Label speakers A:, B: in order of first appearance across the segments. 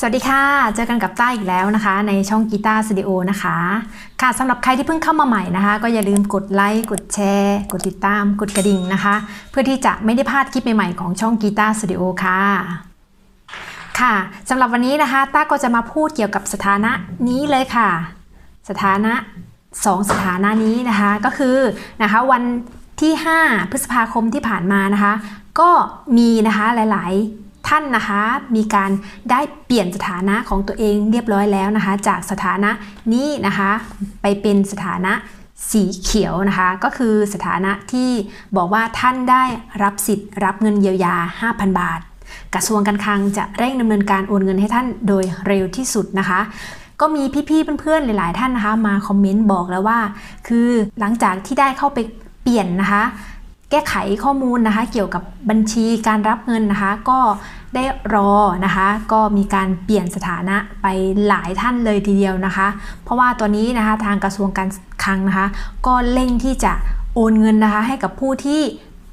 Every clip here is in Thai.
A: สวัสดีค่ะ เจอกันกับต้าอีกแล้วนะคะ ในช่องกีตาร์สตูดิโอนะคะ ค่ะสำหรับใครที่เพิ่งเข้ามาใหม่นะคะ ก็อย่าลืมกดไลค์กดแชร์ กดติดตาม กดกระดิ่งนะคะ เพื่อที่จะไม่ได้พลาดคลิปใหม่ๆของช่องกีตาร์สตูดิโอค่ะค่ะสำหรับวันนี้นะคะต้าก็จะมาพูดเกี่ยวกับสถานะนี้เลยค่ะ สถานะ 2 สถานะนี้นะคะก็คือนะคะวันที่ 5 พฤษภาคมที่ผ่านมานะคะ ก็มีนะคะหลายๆ ท่านนะคะมีการได้เปลี่ยนสถานะของตัวเองเรียบร้อยแล้วนะคะ จากสถานะนี้นะคะ ไปเป็นสถานะสีเขียวนะคะ ก็คือสถานะที่บอกว่าท่านได้รับสิทธิ์รับเงินเยียวยา 5,000 บาท กระทรวงการคลังจะเร่งดำเนินการโอนเงินให้ท่านโดยเร็วที่สุดนะคะก็มีพี่ๆเพื่อนๆหลาย ๆ ท่านนะคะ มาคอมเมนต์บอกแล้วว่า คือหลังจากที่ได้เข้าไปเปลี่ยนนะคะ แก้ไขข้อมูลนะคะ เกี่ยวกับบัญชีการรับเงินนะคะ ก็ได้รอนะคะ ก็มีการเปลี่ยนสถานะไปหลายท่านเลยทีเดียวนะคะ เพราะว่าตัวนี้นะคะทางกระทรวงการคลังนะคะ ก็เร่งที่จะโอนเงินนะคะ ให้กับผู้ที่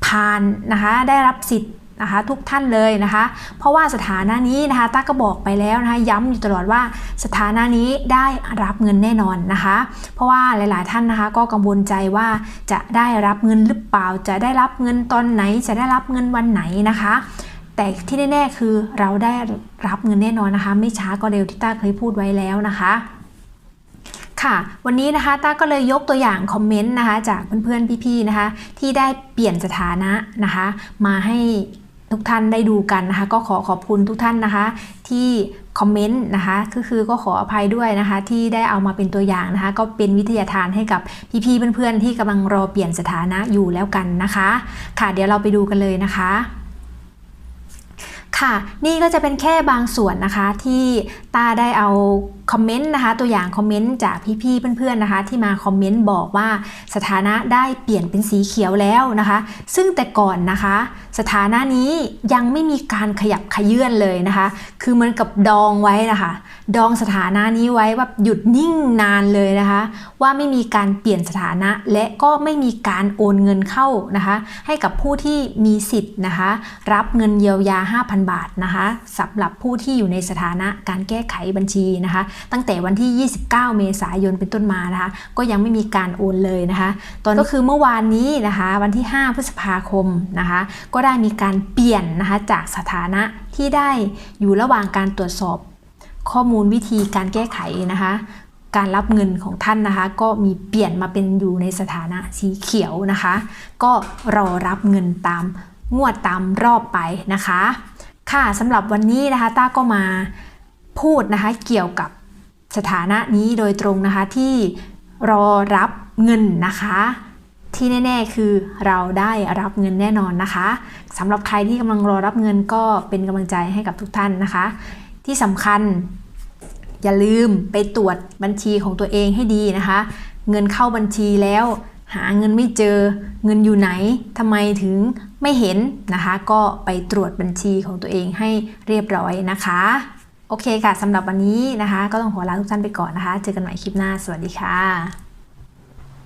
A: ผ่านนะคะได้รับสิทธิ์ นะคะทุกท่านเลยนะคะ เพราะว่าสถานะนี้นะคะตาก็บอกไปแล้วนะคะย้ำอยู่ตลอดว่าสถานะนี้ได้รับเงินแน่นอนนะคะ เพราะว่าหลาย ๆ ท่านนะคะก็กังวลใจว่าจะได้รับเงินหรือเปล่า จะได้รับเงินตอนไหน จะได้รับเงินวันไหนนะคะ แต่ที่แน่ ๆ คือเราได้รับเงินแน่นอนนะคะ ไม่ช้าก็เร็วที่ต้าเคยพูดไว้แล้วนะคะค่ะวันนี้นะคะต้าก็เลยยกตัวอย่างคอมเมนต์นะคะจากเพื่อนๆพี่ๆนะคะที่ได้เปลี่ยนสถานะนะคะมาให้ ทุกท่านได้ดูกันนะคะ ก็ขอขอบคุณทุกท่านนะคะ ที่คอมเมนต์นะคะก็คือก็ขออภัยด้วยนะคะ ที่ได้เอามาเป็นตัวอย่างนะคะ ก็เป็นวิทยาทานให้กับพี่ๆเพื่อนๆที่กำลังรอเปลี่ยนสถานะอยู่แล้วกันนะคะ ค่ะเดี๋ยวเราไปดูกันเลยนะคะค่ะ นี่ก็จะเป็นแค่บางส่วนนะคะที่ตาได้เอาคอมเมนต์นะคะตัวอย่างคอมเมนต์จากพี่ๆเพื่อนๆนะคะ ที่มาคอมเมนต์บอกว่าสถานะได้เปลี่ยนเป็นสีเขียวแล้วนะคะ ซึ่งแต่ก่อนนะคะ สถานะนี้ยังไม่มีการขยับขยื่นเลยนะคะ คือเหมือนกับดองไว้นะคะ ดองสถานะนี้ไว้ว่าหยุดนิ่งนานเลยนะคะ ว่าไม่มีการเปลี่ยนสถานะและก็ไม่มีการโอนเงินเข้านะคะ ให้กับผู้ที่มีสิทธิ์นะคะ รับเงินเยียวยา 5,000 บาทนะคะสำหรับผู้ที่อยู่ในสถานะการแก้ไขบัญชีนะคะตั้งแต่วันที่ 29 เมษายนเป็นต้นมานะคะ ก็ยังไม่มีการโอนเลยนะคะ ตอนก็คือเมื่อวานนี้นะคะ วันที่ 5 พฤษภาคมนะคะ ก็ได้มีการเปลี่ยนนะคะจากสถานะที่ได้อยู่ระหว่างการตรวจสอบข้อมูลวิธีการแก้ไขนะคะการรับเงินของท่านนะคะ ก็มีเปลี่ยนมาเป็นอยู่ในสถานะสีเขียวนะคะ ก็รอรับเงินตามงวดตามรอบไปนะคะ ค่ะสำหรับวันนี้นะคะต้าก็มาพูดนะคะเกี่ยวกับ สถานะนี้โดยตรงนะคะที่รอรับเงินนะคะ ที่แน่ๆคือเราได้รับเงินแน่นอนนะคะสำหรับใครที่กำลังรอรับเงินก็เป็นกำลังใจให้กับทุกท่านนะคะ ที่สำคัญอย่าลืมไปตรวจบัญชีของตัวเองให้ดีนะคะ เงินเข้าบัญชีแล้วหาเงินไม่เจอเงินอยู่ไหนทำไมถึงไม่เห็นนะคะ ก็ไปตรวจบัญชีของตัวเองให้เรียบร้อยนะคะ โอเคค่ะสำหรับวันนี้นะคะ ก็ต้องขอลาทุกท่านไปก่อนนะคะ เจอกันใหม่คลิปหน้า สวัสดีค่ะ